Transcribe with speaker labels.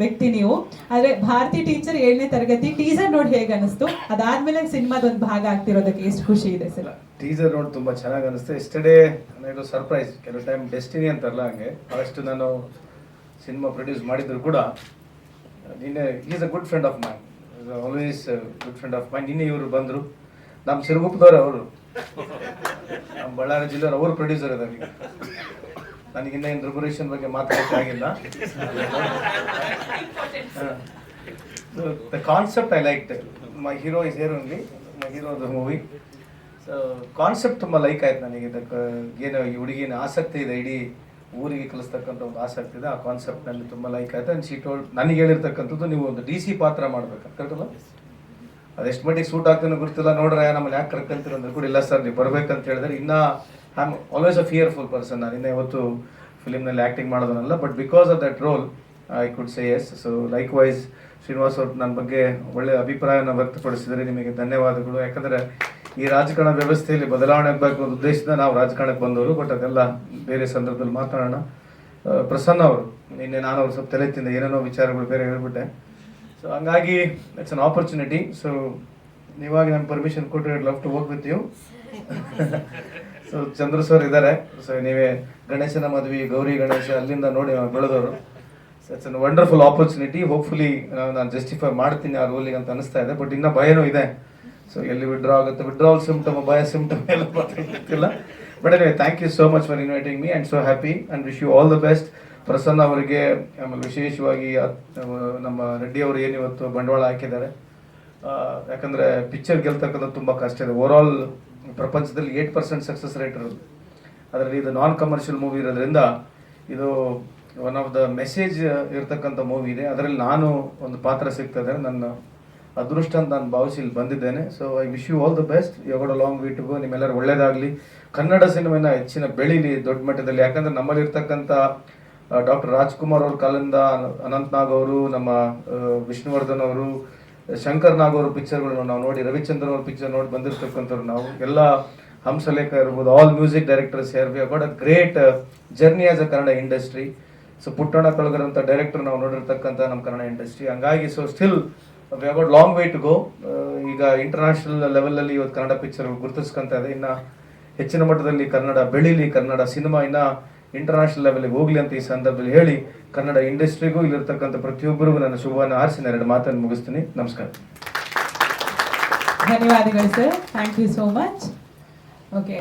Speaker 1: ವ್ಯಕ್ತಿ ನೀವು. ಆದ್ರೆ ಭಾರತಿ ಟೀಚರ್ ಏಳನೇ ತರಗತಿ ಟೀಸರ್ ನೋಡಿ ಹೇಗೆ ಅನಿಸ್ತು? ಅದಾದ್ಮೇಲೆ ಸಿನಿಮಾದ ಒಂದು ಭಾಗ ಆಗ್ತಿರೋದಕ್ಕೆ ಎಷ್ಟು ಖುಷಿ ಇದೆ ಸರ್?
Speaker 2: ಟೀಸರ್ ನೋಡಿ ತುಂಬಾ ಚೆನ್ನಾಗಿ ಅನಿಸ್ತು. ಎಸ್ಟರ್ಡೇ ನನಗೆ ಸರ್ಪ್ರೈಸ್ ಕೆಲವು ಟೈಮ್ ಡೆಸ್ಟಿನಿ ಅಂತಾರಲ್ಲ ಹಂಗೆ. ಬಹಳಷ್ಟು ನಾನು ಸಿನಿಮಾ ಪ್ರೊಡ್ಯೂಸ್ ಮಾಡಿದ್ರು ಕೂಡ. ನಿನ್ನೆ is a good friend of mine always good friend of mine ನಿನ್ನೆ ಇವರು ಬಂದರು. ನಮ್ಮ ಸಿರುಗುಪ್ಪದವ್ರು ಅವರು. ನಮ್ಮ ಬಳ್ಳಾರಿ ಜಿಲ್ಲೆಯವರು, ಅವರು ಪ್ರೊಡ್ಯೂಸರ್ ಇದ್ದಾರೆ ನನಗಿನ್ನ ಏನು ರೆಗ್ಯುಲೇಷನ್ ಬಗ್ಗೆ ಮಾತಾಡೋಕೆ ಆಗಿಲ್ಲ. The concept I like my hero is here only my hero the movie so concept ತುಂಬ ಲೈಕ್ ಆಯ್ತು ನನಗೆ. ಇದಕ್ಕೆ ಏನು ಈ ಹುಡುಗಿನ ಆಸಕ್ತಿ ಇದೆ. ಇಡೀ ಊರಿಗೆ ಕಲಿಸ್ತಕ್ಕಂಥ ಒಂದು ಆಸಕ್ತಿ ಇದೆ. ಆ ಕಾನ್ಸೆಪ್ಟ್ ನನಗೆ ತುಂಬ ಲೈಕ್ ಆಯ್ತು. ಅಂಡ್ ಶೀ ಟೋಲ್ಡ್ ನನಗೆ ಹೇಳಿರ್ತಕ್ಕಂಥದ್ದು ನೀವು ಒಂದು ಡಿ ಸಿ ಪಾತ್ರ ಮಾಡ್ಬೇಕು ಕರೆಕ್ಟಲ್ಲ ಅದೆಷ್ಟು ಮಟ್ಟಿಗೆ ಸೂಟ್ ಆಗ್ತಾನೆ ಗೊತ್ತಿಲ್ಲ. ನೋಡ್ರೆ ನಮ್ಮಲ್ಲಿ ಯಾಕೆ ಕರ್ಕಂತೀರ ಅಂದ್ರೆ ಕೂಡ ಇಲ್ಲ ಸರ್, ನೀವು ಬರ್ಬೇಕಂತ ಹೇಳಿದ್ರೆ ಇನ್ನ I am always a fearful person ನಾನು ಇನ್ನೇ ಇವತ್ತು ಫಿಲಿಮ್ನಲ್ಲಿ acting ಮಾಡೋದನ್ನಲ್ಲ but because of that role I could say yes so likewise Srinivas ಅವ್ರು ನನ್ನ ಬಗ್ಗೆ ಒಳ್ಳೆಯ ಅಭಿಪ್ರಾಯನ ವ್ಯಕ್ತಪಡಿಸಿದರೆ. ನಿಮಗೆ ಧನ್ಯವಾದಗಳು. ಯಾಕಂದರೆ ಈ ರಾಜಕಾರಣ ವ್ಯವಸ್ಥೆಯಲ್ಲಿ ಬದಲಾವಣೆ ಆಗಬೇಕು ಅನ್ನೋ ಉದ್ದೇಶದಿಂದ ನಾವು ರಾಜಕಾರಣಕ್ಕೆ ಬಂದವರು ಬಟ್ ಅದೆಲ್ಲ ಬೇರೆ ಸಂದರ್ಭದಲ್ಲಿ ಮಾತಾಡೋಣ. ಪ್ರಸನ್ನ ಅವರು, ನಿನ್ನೆ ನಾನು ಅವ್ರು ಸ್ವಲ್ಪ ತಲೆ ತಿಂದೆ, ಏನೇನೋ ವಿಚಾರಗಳು ಬೇರೆ ಹೇಳ್ಬಿಟ್ಟೆ. ಸೊ ಹಂಗಾಗಿ ಇಟ್ಸ್ ಅನ್ ಆಪರ್ಚುನಿಟಿ ಸೊ ನೀವಾಗಿ ನಾನು ಪರ್ಮಿಷನ್ ಕೊಟ್ಟರೆ love to work with you so Chandra sir ಇದ್ದಾರೆ ಸೊ ನೀವೇ ಗಣೇಶನ ಮದುವೆ, ಗೌರಿ ಗಣೇಶ ಅಲ್ಲಿಂದ ನೋಡಿ ಬೆಳೆದವರು. So it's an wonderful opportunity hopefully ನಾನು ಜಸ್ಟಿಫೈ ಮಾಡ್ತೀನಿ ಆ ರೋಲಿಗೆ ಅಂತ ಅನಿಸ್ತಾ ಇದೆ. ಬಟ್ ಇನ್ನೂ ಭಯನೂ ಇದೆ. ಸೊ ಎಲ್ಲಿ ವಿಡ್ರಾ ಆಗುತ್ತೆ? ವಿಡ್ರಾವಲ್ ಸಿಂಪ್ಟಮ್ ಭಯ ಸಿಂಪ್ಟಮ್ ಎಲ್ಲ ಗೊತ್ತಿಲ್ಲ. ಬಟ್ ಅದೇ thank you so much for inviting me and so happy and wish you all the best Prasanna ಅವರಿಗೆ ಆಮೇಲೆ ವಿಶೇಷವಾಗಿ ನಮ್ಮ ರೆಡ್ಡಿ ಅವರು ಏನಿವತ್ತು ಬಂಡವಾಳ ಹಾಕಿದ್ದಾರೆ. ಯಾಕಂದರೆ ಪಿಕ್ಚರ್ ಗೆಲ್ತಕ್ಕಂಥದ್ದು ತುಂಬ ಕಷ್ಟ ಇದೆ. ಓವರ್ ಆಲ್ ಪ್ರಪಂಚದಲ್ಲಿ ಏಟ್ ಪರ್ಸೆಂಟ್ ಸಕ್ಸಸ್ ರೇಟ್ ಇರೋದು. ಅದರಲ್ಲಿ ಇದು ನಾನ್ ಕಮರ್ಷಿಯಲ್ ಮೂವಿ ಇರೋದ್ರಿಂದ ಇದು ಒನ್ ಆಫ್ ದ ಮೆಸೇಜ್ ಇರತಕ್ಕಂಥ ಮೂವಿ ಇದೆ. ಅದರಲ್ಲಿ ನಾನು ಒಂದು ಪಾತ್ರ ಸಿಗ್ತದೆ ನನ್ನ ಅದೃಷ್ಟ ಅಂತ ನಾನು ಭಾವಿಸಿ ಇಲ್ಲಿ ಬಂದಿದ್ದೇನೆ. So I wish you all the best ಯೋಗಡ long way to go ನಿಮ್ಮೆಲ್ಲರೂ ಒಳ್ಳೇದಾಗಲಿ. ಕನ್ನಡ ಸಿನಿಮಾನ ಹೆಚ್ಚಿನ ಬೆಳೀಲಿ ದೊಡ್ಡ ಮಟ್ಟದಲ್ಲಿ. ಯಾಕಂದ್ರೆ ನಮ್ಮಲ್ಲಿ ಇರ್ತಕ್ಕಂಥ ಡಾಕ್ಟರ್ ರಾಜ್ಕುಮಾರ್ ಅವ್ರ ಕಾಲಿಂದ ಅನಂತ್ ನಾಗ್ ಅವರು, ನಮ್ಮ ವಿಷ್ಣುವರ್ಧನ್ ಅವರು, ಶಂಕರ್ ನಾಗ್ ಅವ್ರ ಪಿಕ್ಚರ್ಗಳನ್ನು ನಾವು ನೋಡಿ, ರವಿಚಂದ್ರನ್ ಅವ್ರ ಪಿಕ್ಚರ್ ನೋಡಿ ಬಂದಿರ್ತಕ್ಕಂಥವ್ರು ನಾವು. ಎಲ್ಲ ಹಂಸಲೇಖ ಇರ್ಬೋದು all music directors share we a great journey as a Kannada industry so Puttanna ಕಳಗರಂತ director ನಾವು ನೋಡಿರ್ತಕ್ಕಂಥ ನಮ್ಮ ಕನ್ನಡ ಇಂಡಸ್ಟ್ರಿ ಹಂಗಾಗಿ so still we about long way to go ಈಗ ಇಂಟರ್ನ್ಯಾಷನಲ್ ಲೆವೆಲಲ್ಲಿ ಇವತ್ತು ಕನ್ನಡ ಪಿಕ್ಚರ್ ಗುರುತಿಸ್ಕೊಂತ ಇದೆ. ಇನ್ನ ಹೆಚ್ಚಿನ ಮಟ್ಟದಲ್ಲಿ ಕನ್ನಡ ಬೆಳೀಲಿ ಕನ್ನಡ ಸಿನಿಮಾ ಇನ್ನ ಇಂಟರ್ನ್ಯಾಷನಲ್ ಲೆವೆಲ್ಗೆ ಹೋಗ್ಲಿ ಅಂತ ಈ ಸಂದರ್ಭದಲ್ಲಿ ಹೇಳಿ ಕನ್ನಡ ಇಂಡಸ್ಟ್ರಿಗೂ ಇಲ್ಲಿರ್ತಕ್ಕಂಥ ಪ್ರತಿಯೊಬ್ಬರಿಗೂ ನನ್ನ ಶುಭವನ್ನು ಆರಿಸಿ ಎರಡು ಮಾತನ್ನು ಮುಗಿಸ್ತೀನಿ. ನಮಸ್ಕಾರ.
Speaker 1: ಧನ್ಯವಾದಗಳು sir thank you so much okay